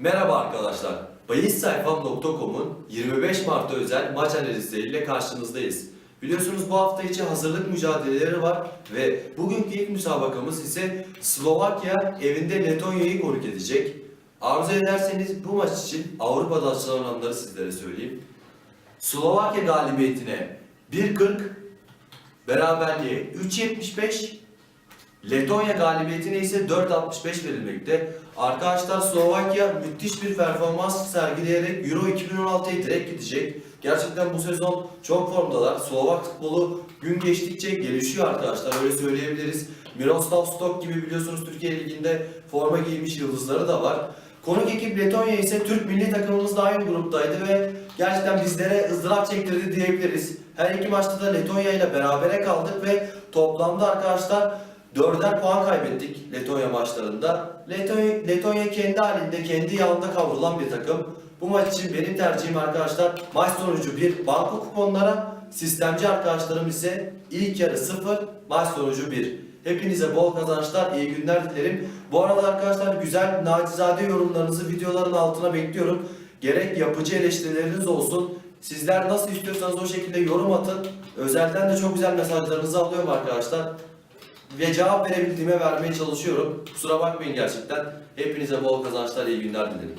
Merhaba arkadaşlar. Bayissayfam.com'un 25 Mart'ta özel maç analizleriyle karşınızdayız. Biliyorsunuz bu hafta içi hazırlık mücadeleleri var ve bugünkü ilk müsabakamız ise Slovakya evinde Letonya'yı konuk edecek. Arzu ederseniz bu maç için Avrupa'da açıklananları sizlere söyleyeyim. Slovakya galibiyetine 1.40, beraberliğe 3.75, Letonya galibiyetine ise 4.65 verilmekte. Arkadaşlar Slovakya müthiş bir performans sergileyerek Euro 2016'ya direkt gidecek. Gerçekten bu sezon çok formdalar. Slovak futbolu gün geçtikçe gelişiyor arkadaşlar öyle söyleyebiliriz. Miroslav Stok gibi biliyorsunuz Türkiye Ligi'nde forma giymiş yıldızları da var. Konuk ekip Letonya ise Türk milli takımımız da aynı gruptaydı ve gerçekten bizlere ızdırap çektirdi diyebiliriz. Her iki maçta da Letonya ile berabere kaldık ve toplamda arkadaşlar Dörder puan kaybettik Letonya maçlarında. Letonya, Letonya kendi halinde, kendi yağında kavrulan bir takım. Bu maç için benim tercihim arkadaşlar maç sonucu 1 banko kuponlara, sistemci arkadaşlarım ise ilk yarı 0, maç sonucu 1. Hepinize bol kazançlar, iyi günler dilerim. Bu arada arkadaşlar güzel, nacizade yorumlarınızı videoların altına bekliyorum. Gerek yapıcı eleştirileriniz olsun. Sizler nasıl istiyorsanız o şekilde yorum atın. Özelden de çok güzel mesajlarınızı alıyorum arkadaşlar ve cevap verebildiğime vermeye çalışıyorum. Kusura bakmayın gerçekten. Hepinize bol kazançlar, iyi günler dilerim.